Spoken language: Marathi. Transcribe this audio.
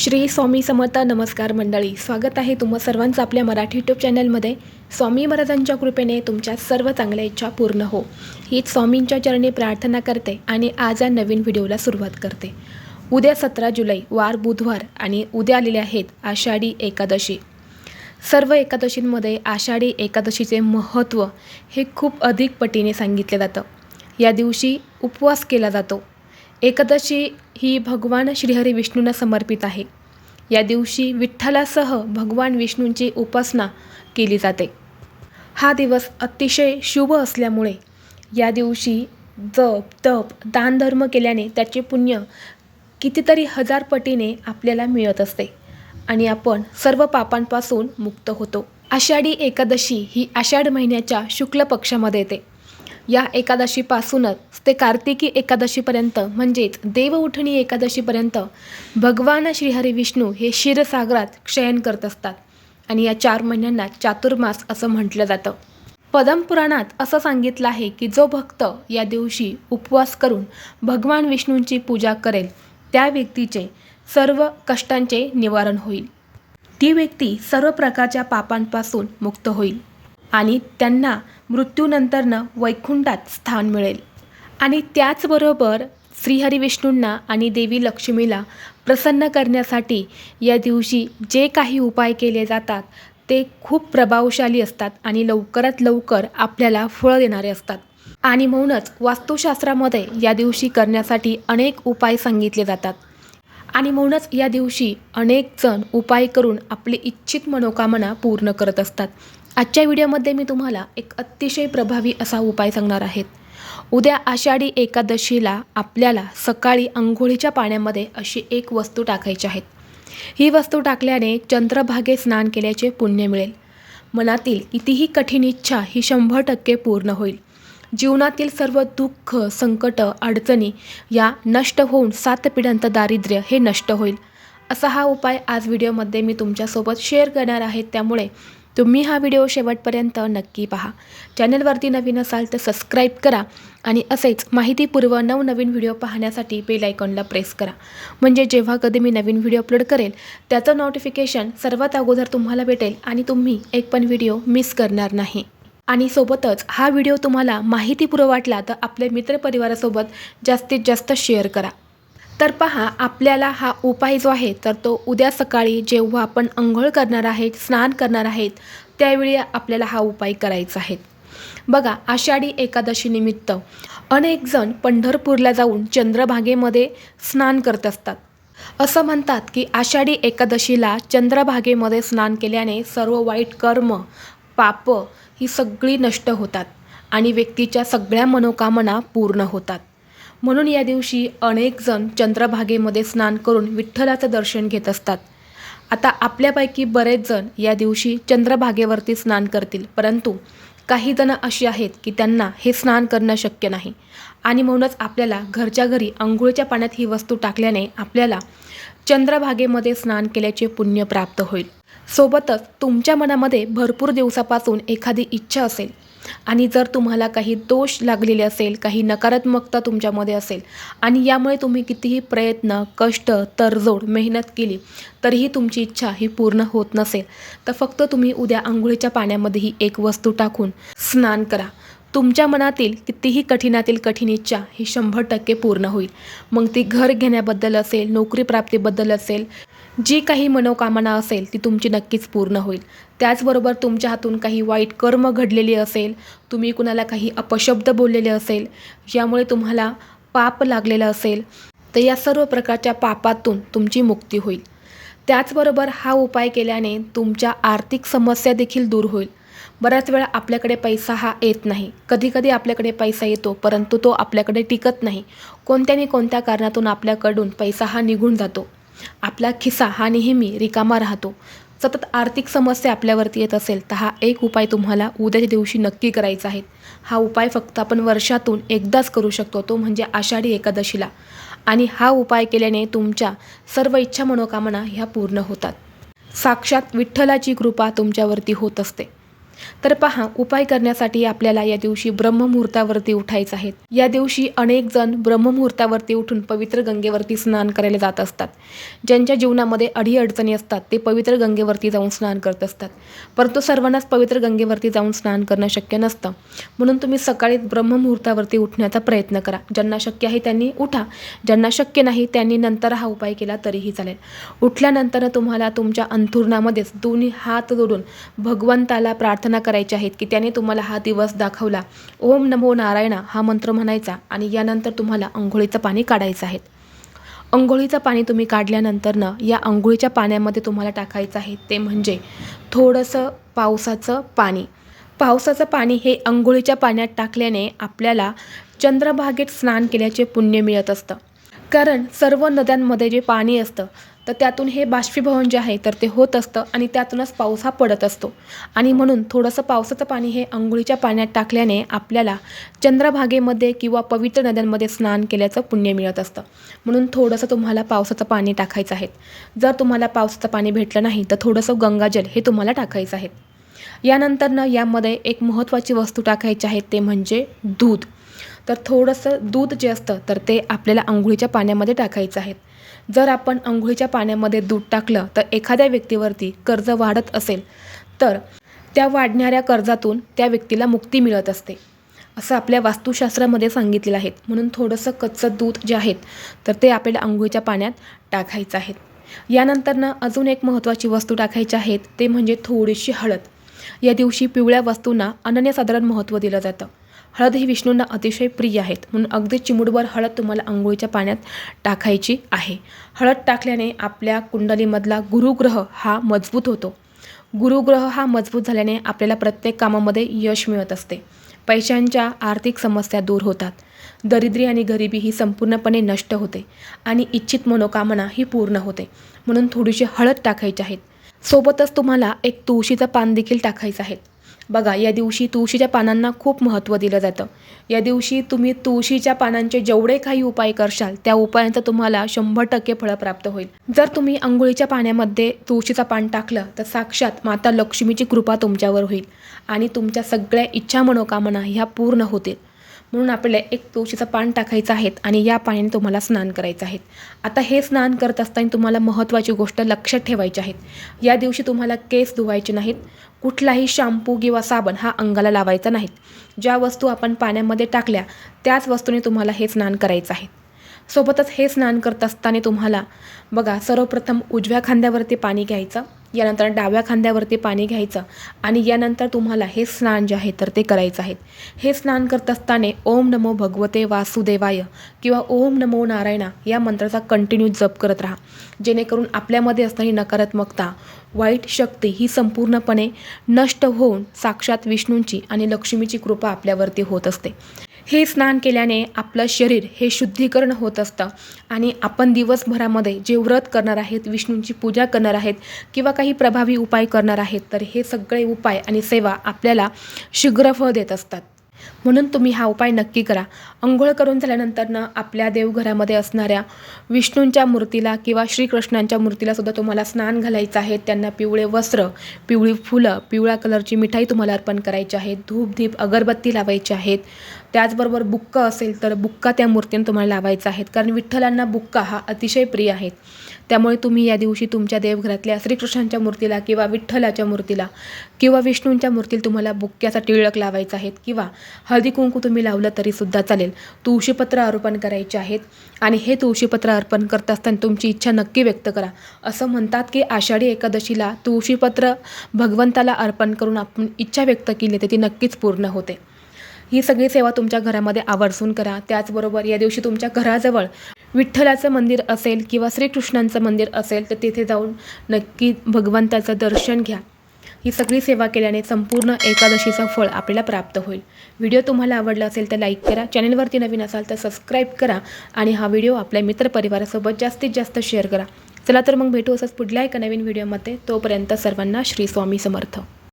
श्री स्वामी समर्थ नमस्कार मंडळी. स्वागत आहे तुम्हा सर्वांचं आपल्या मराठी यूट्यूब चॅनलमध्ये. स्वामी महाराजांच्या कृपेने तुमच्या सर्व चांगल्या इच्छा पूर्ण हो. हीच स्वामींच्या चरणी प्रार्थना करते आणि आज या नवीन व्हिडिओला सुरुवात करते. उद्या सतरा जुलै वार बुधवार आणि उद्या आलेले आहेत आषाढी एकादशी. सर्व एकादशींमध्ये आषाढी एकादशीचे महत्त्व हे खूप अधिक पटीने सांगितले जातं. या दिवशी उपवास केला जातो. एकादशी ही भगवान श्रीहरी विष्णूंना समर्पित आहे. या दिवशी विठ्ठलासह भगवान विष्णूंची उपासना केली जाते. हा दिवस अतिशय शुभ असल्यामुळे या दिवशी जप तप दानधर्म केल्याने त्याचे पुण्य कितीतरी हजार पटीने आपल्याला मिळत असते आणि आपण सर्व पापांपासून मुक्त होतो. आषाढी एकादशी ही आषाढ महिन्याच्या शुक्ल पक्षामध्ये येते. या एकादशीपासूनच ते कार्तिकी एकादशीपर्यंत म्हणजेच देवउठणी एकादशीपर्यंत भगवान श्रीहरी विष्णू हे क्षीरसागरात क्षयन करत असतात. आणि या चार महिन्यांना चातुर्मास असं म्हटलं जातं. पदमपुराणात असं सांगितलं आहे की जो भक्त या दिवशी उपवास करून भगवान विष्णूंची पूजा करेल त्या व्यक्तीचे सर्व कष्टांचे निवारण होईल. ती व्यक्ती सर्व प्रकारच्या पापांपासून मुक्त होईल. आणि त्यांना मृत्यूनंतरनं वैकुंठात स्थान मिळेल. आणि त्याचबरोबर श्रीहरी विष्णूंना आणि देवी लक्ष्मीला प्रसन्न करण्यासाठी या दिवशी जे काही उपाय केले जातात ते खूप प्रभावशाली असतात आणि लवकरात लवकर आपल्याला फळं देणारे असतात. आणि म्हणूनच वास्तुशास्त्रामध्ये या दिवशी करण्यासाठी अनेक उपाय सांगितले जातात. आणि म्हणूनच या दिवशी अनेक जण उपाय करून आपली इच्छित मनोकामना पूर्ण करत असतात. आजच्या व्हिडिओमध्ये मी तुम्हाला एक अतिशय प्रभावी असा उपाय सांगणार आहेत उद्या आषाढी एकादशीला आपल्याला सकाळी अंघोळीच्या पाण्यामध्ये अशी एक वस्तू टाकायची आहेत ही वस्तू टाकल्याने चंद्रभागे स्नान केल्याचे पुण्य मिळेल. मनातील कितीही कठीण इच्छा ही शंभर टक्के पूर्ण होईल. जीवनातील सर्व दुःख संकट अडचणी या नष्ट होऊन सात पिढ्यांचं दारिद्र्य हे नष्ट होईल. असा हा उपाय आज व्हिडिओमध्ये मी तुमच्यासोबत शेअर करणार आहे. त्यामुळे तुम्ही हा व्हिडिओ शेवटपर्यंत नक्की पहा. चॅनलवरती नवीन असाल तर सबस्क्राईब करा आणि असेच माहितीपूर्व नवनवीन व्हिडिओ पाहण्यासाठी बेल आयकॉनला प्रेस करा. म्हणजे जेव्हा कधी मी नवीन व्हिडिओ अपलोड करेल त्याचं नोटिफिकेशन सर्वात अगोदर तुम्हाला भेटेल आणि तुम्ही एक पण व्हिडिओ मिस करणार नाही. आणि सोबतच हा व्हिडिओ तुम्हाला माहितीपूर्व वाटला तर आपल्या मित्रपरिवारासोबत जास्तीत जास्त शेअर करा. तर पहा आपल्याला हा उपाय जो आहे तर तो उद्या सकाळी जेव्हा आपण अंघोळ करणार आहेत स्नान करणार आहेत त्यावेळी आपल्याला हा उपाय करायचा आहे. बघा आषाढी एकादशीनिमित्त अनेकजण पंढरपूरला जाऊन चंद्रभागेमध्ये स्नान करत असतात. असं म्हणतात की आषाढी एकादशीला चंद्रभागेमध्ये स्नान केल्याने सर्व वाईट कर्म पापं ही सगळी नष्ट होतात आणि व्यक्तीच्या सगळ्या मनोकामना पूर्ण होतात. म्हणून या दिवशी अनेकजण चंद्रभागेमध्ये स्नान करून विठ्ठलाचं दर्शन घेत असतात. आता आपल्यापैकी बरेच जण या दिवशी चंद्रभागेवरती स्नान करतील परंतु काही जणं अशी आहेत की त्यांना हे स्नान करणं शक्य नाही. आणि म्हणूनच आपल्याला घरच्या घरी अंघोळीच्या पाण्यात ही वस्तू टाकल्याने आपल्याला चंद्रभागेमध्ये स्नान केल्याचे पुण्य प्राप्त होईल. सोबतच तुमच्या मनामध्ये भरपूर दिवसापासून एखादी इच्छा असेल आणि जर तुम्हाला काही दोष लागलेले असेल काही नकारात्मकता तुमच्यामध्ये असेल आणि यामुळे तुम्ही कितीही प्रयत्न कष्ट तरजोड मेहनत केली तरीही तुमची इच्छा ही पूर्ण होत नसेल. तर फक्त तुम्ही उद्या आंघोळीच्या पाण्यामध्ये ही एक वस्तू टाकून स्नान करा. तुमच्या मनातील कितीही कठीणातील कठीण इच्छा ही शंभर टक्के पूर्ण होईल. मग ती घर घेण्याबद्दल असेल नोकरी प्राप्तीबद्दल असेल जी काही मनोकामना असेल ती तुमची नक्कीच पूर्ण होईल. त्याचबरोबर तुमच्या हातून काही वाईट कर्म घडलेली असेल तुम्ही कुणाला काही अपशब्द बोललेले असेल ज्यामुळे तुम्हाला पाप लागलेलं असेल तर या सर्व प्रकारच्या पापातून तुमची मुक्ती होईल. त्याचबरोबर हा उपाय केल्याने तुमच्या आर्थिक समस्या देखील दूर होईल. बऱ्याच वेळा आपल्याकडे पैसा हा येत नाही. कधीकधी आपल्याकडे पैसा येतो परंतु तो आपल्याकडे टिकत नाही. कोणत्या कोणत्या कारणातून आपल्याकडून पैसा हा निघून जातो. आपला खिसा हा नेहमी रिकामा राहतो. सतत आर्थिक समस्या आपल्यावरती येत असेल तर हा एक उपाय तुम्हाला उद्याच्या दिवशी नक्की करायचा आहे. हा उपाय फक्त आपण वर्षातून एकदाच करू शकतो तो म्हणजे आषाढी एकादशीला. आणि हा उपाय केल्याने तुमच्या सर्व इच्छा मनोकामना ह्या पूर्ण होतात. साक्षात विठ्ठलाची कृपा तुमच्यावरती होत असते. तर पहा उपाय करण्यासाठी आपल्याला या दिवशी ब्रह्ममुहूर्तावरती उठायचं आहे. या दिवशी अनेक जण ब्रह्ममुहूर्तावरती उठून पवित्र गंगेवरती स्नान करायला जात असतात. ज्यांच्या जीवनामध्ये अडीअडचणी असतात ते पवित्र गंगेवरती जाऊन स्नान करत असतात. परंतु सर्वांनाच पवित्र गंगेवरती जाऊन स्नान करणं शक्य नसतं. म्हणून तुम्ही सकाळी ब्रह्ममुहूर्तावरती उठण्याचा प्रयत्न करा. ज्यांना शक्य आहे त्यांनी उठा. ज्यांना शक्य नाही त्यांनी नंतर हा उपाय केला तरीही चालेल. उठल्यानंतर तुम्हाला तुमच्या अंथुरणामध्येच दोन्ही हात जोडून भगवंताला प्रार्थना प्रार्थना करायची आहेत की त्याने तुम्हाला हा दिवस दाखवला. ओम नमो नारायणा हा मंत्र म्हणायचा आणि यानंतर तुम्हाला अंघोळीचं पाणी काढायचं आहे. अंघोळीचं पाणी तुम्ही काढल्यानंतरनं या अंघोळीच्या पाण्यामध्ये तुम्हाला टाकायचं आहे ते म्हणजे थोडंसं पावसाचं पाणी. पावसाचं पाणी हे अंघोळीच्या पाण्यात टाकल्याने आपल्याला चंद्रभागेत स्नान केल्याचे पुण्य मिळत असतं. कारण सर्व नद्यांमध्ये जे पाणी असतं तर त्यातून हे बाष्पीभवन जे आहे तर ते होत असतं आणि त्यातूनच पाऊस हा पडत असतो. आणि म्हणून थोडंसं पावसाचं पाणी हे अंघोळीच्या पाण्यात टाकल्याने आपल्याला चंद्रभागेमध्ये किंवा पवित्र नद्यांमध्ये स्नान केल्याचं पुण्य मिळत असतं. म्हणून थोडंसं तुम्हाला पावसाचं पाणी टाकायचं आहे. जर तुम्हाला पावसाचं पाणी भेटलं नाही तर थोडंसं गंगाजल हे तुम्हाला टाकायचं आहे. यानंतरनं यामध्ये एक महत्त्वाची वस्तू टाकायची आहे ते म्हणजे दूध. तर थोडंसं दूध जे असतं तर ते आपल्याला आंघोळीच्या पाण्यामध्ये टाकायचं आहे. जर आपण अंघोळीच्या पाण्यामध्ये दूध टाकलं तर एखाद्या व्यक्तीवरती कर्ज वाढत असेल तर त्या वाढणाऱ्या कर्जातून त्या व्यक्तीला मुक्ती मिळत असते असं आपल्या वास्तुशास्त्रामध्ये सांगितलेलं आहे. म्हणून थोडंसं कच्चं दूध जे आहेत तर ते आपल्याला आंघोळीच्या पाण्यात टाकायचं आहे. यानंतरनं अजून एक महत्त्वाची वस्तू टाकायची आहेत ते म्हणजे थोडीशी हळद. या दिवशी पिवळ्या वस्तूंना अनन्यसाधारण महत्त्व दिलं जातं. हळद ही विष्णूंना अतिशय प्रिय आहेत. म्हणून अगदी चिमुडभर हळद तुम्हाला आंघोळीच्या पाण्यात टाकायची आहे. हळद टाकल्याने आपल्या कुंडलीमधला गुरुग्रह हा मजबूत होतो. गुरुग्रह हा मजबूत झाल्याने आपल्याला प्रत्येक कामामध्ये यश मिळत असते. पैशांच्या आर्थिक समस्या दूर होतात. दरिद्री आणि गरिबी ही संपूर्णपणे नष्ट होते आणि इच्छित मनोकामना ही पूर्ण होते. म्हणून थोडीशी हळद टाकायची आहेत सोबतच तुम्हाला एक तुळशीचं पान देखील टाकायचं आहे. बघा या दिवशी तुळशीच्या पानांना खूप महत्त्व दिलं जातं. या दिवशी तुम्ही तुळशीच्या पानांचे जेवढे काही उपाय करशाल त्या उपायांचं तुम्हाला शंभर टक्के फळं प्राप्त होईल. जर तुम्ही अंघोळीच्या पाण्यामध्ये तुळशीचं पान टाकलं तर साक्षात माता लक्ष्मीची कृपा तुमच्यावर होईल आणि तुमच्या सगळ्या इच्छा मनोकामना ह्या पूर्ण होतील. म्हणून आपल्याला एक तुळशीचं पान टाकायचं आहे आणि या पाण्याने तुम्हाला स्नान करायचं आहे. आता हे स्नान करत असताना तुम्हाला महत्त्वाची गोष्ट लक्षात ठेवायची आहेत या दिवशी तुम्हाला केस धुवायचे नाहीत. कुठलाही शॅम्पू किंवा साबण हा अंगाला लावायचा नाहीत ज्या वस्तू आपण पाण्यामध्ये टाकल्या त्याच वस्तूने तुम्हाला हे स्नान करायचं आहे. सोबतच हे स्नान करत असताना तुम्हाला बघा सर्वप्रथम उजव्या खांद्यावरती पाणी घ्यायचं. यानंतर डाव्या खांद्यावरती पाणी घ्यायचं आणि यानंतर तुम्हाला हे स्नान जे आहे तर ते करायचं आहे. हे स्नान करत असताना ओम नमो भगवते वासुदेवाय किंवा ओम नमो नारायणा या मंत्राचा कंटिन्यू जप करत राहा. जेणेकरून आपल्यामध्ये असणारी नकारात्मकता वाईट शक्ती ही संपूर्णपणे नष्ट होऊन साक्षात विष्णूंची आणि लक्ष्मीची कृपा आपल्यावरती होत असते. हे स्नान केल्याने आपलं शरीर हे शुद्धीकरण होत असतं. आणि आपण दिवसभरामध्ये जे व्रत करणार आहेत विष्णूंची पूजा करणार आहेत किंवा काही प्रभावी उपाय करणार आहेत तर हे सगळे उपाय आणि सेवा आपल्याला शीघ्रफळ देत असतात. म्हणून तुम्ही हा उपाय नक्की करा. अंघोळ करून झाल्यानंतरनं आपल्या देवघरामध्ये असणाऱ्या विष्णूंच्या मूर्तीला किंवा श्रीकृष्णांच्या मूर्तीला सुद्धा तुम्हाला स्नान घालायचं आहे. त्यांना पिवळे वस्त्र पिवळी फुलं पिवळ्या कलरची मिठाई तुम्हाला अर्पण करायची आहे. धूप दीप अगरबत्ती लावायची आहेत. त्याचबरोबर बुक्का असेल तर बुक्का त्या मूर्तीने तुम्हाला लावायचा आहेत कारण विठ्ठलांना बुक्का हा अतिशय प्रिय आहेत त्यामुळे तुम्ही या दिवशी तुमच्या देवघरातल्या श्रीकृष्णांच्या मूर्तीला किंवा विठ्ठलाच्या मूर्तीला किंवा विष्णूंच्या मूर्तीला तुम्हाला बुक्क्याचा टिळक लावायचा आहेत किंवा हळदी कुंकू तुम्ही लावलं तरीसुद्धा चालेल. तुळशीपत्र अर्पण करायचे आहेत आणि हे तुळशीपत्र अर्पण करत असताना तुमची इच्छा नक्की व्यक्त करा. असं म्हणतात की आषाढी एकादशीला तुळशीपत्र भगवंताला अर्पण करून आपण इच्छा व्यक्त केली तर ती नक्कीच पूर्ण होते. ही सगळी सेवा तुमच्या घरामध्ये आवर्जून करा. त्याचबरोबर या दिवशी तुमच्या घराजवळ विठ्ठलाचं मंदिर असेल किंवा श्रीकृष्णांचं मंदिर असेल तर तिथे जाऊन नक्की भगवंताचं दर्शन घ्या. ही सगळी सेवा केल्याने संपूर्ण एकादशीचं फळ आपल्याला प्राप्त होईल. व्हिडिओ तुम्हाला आवडला असेल तर लाईक करा. चॅनलवरती नवीन असाल तर सबस्क्राईब करा आणि हा व्हिडिओ आपल्या मित्रपरिवारासोबत जास्तीत जास्त शेअर करा. चला तर मग भेटू असंच पुढल्या एका नवीन व्हिडिओमध्ये. तोपर्यंत सर्वांना श्री स्वामी समर्थ.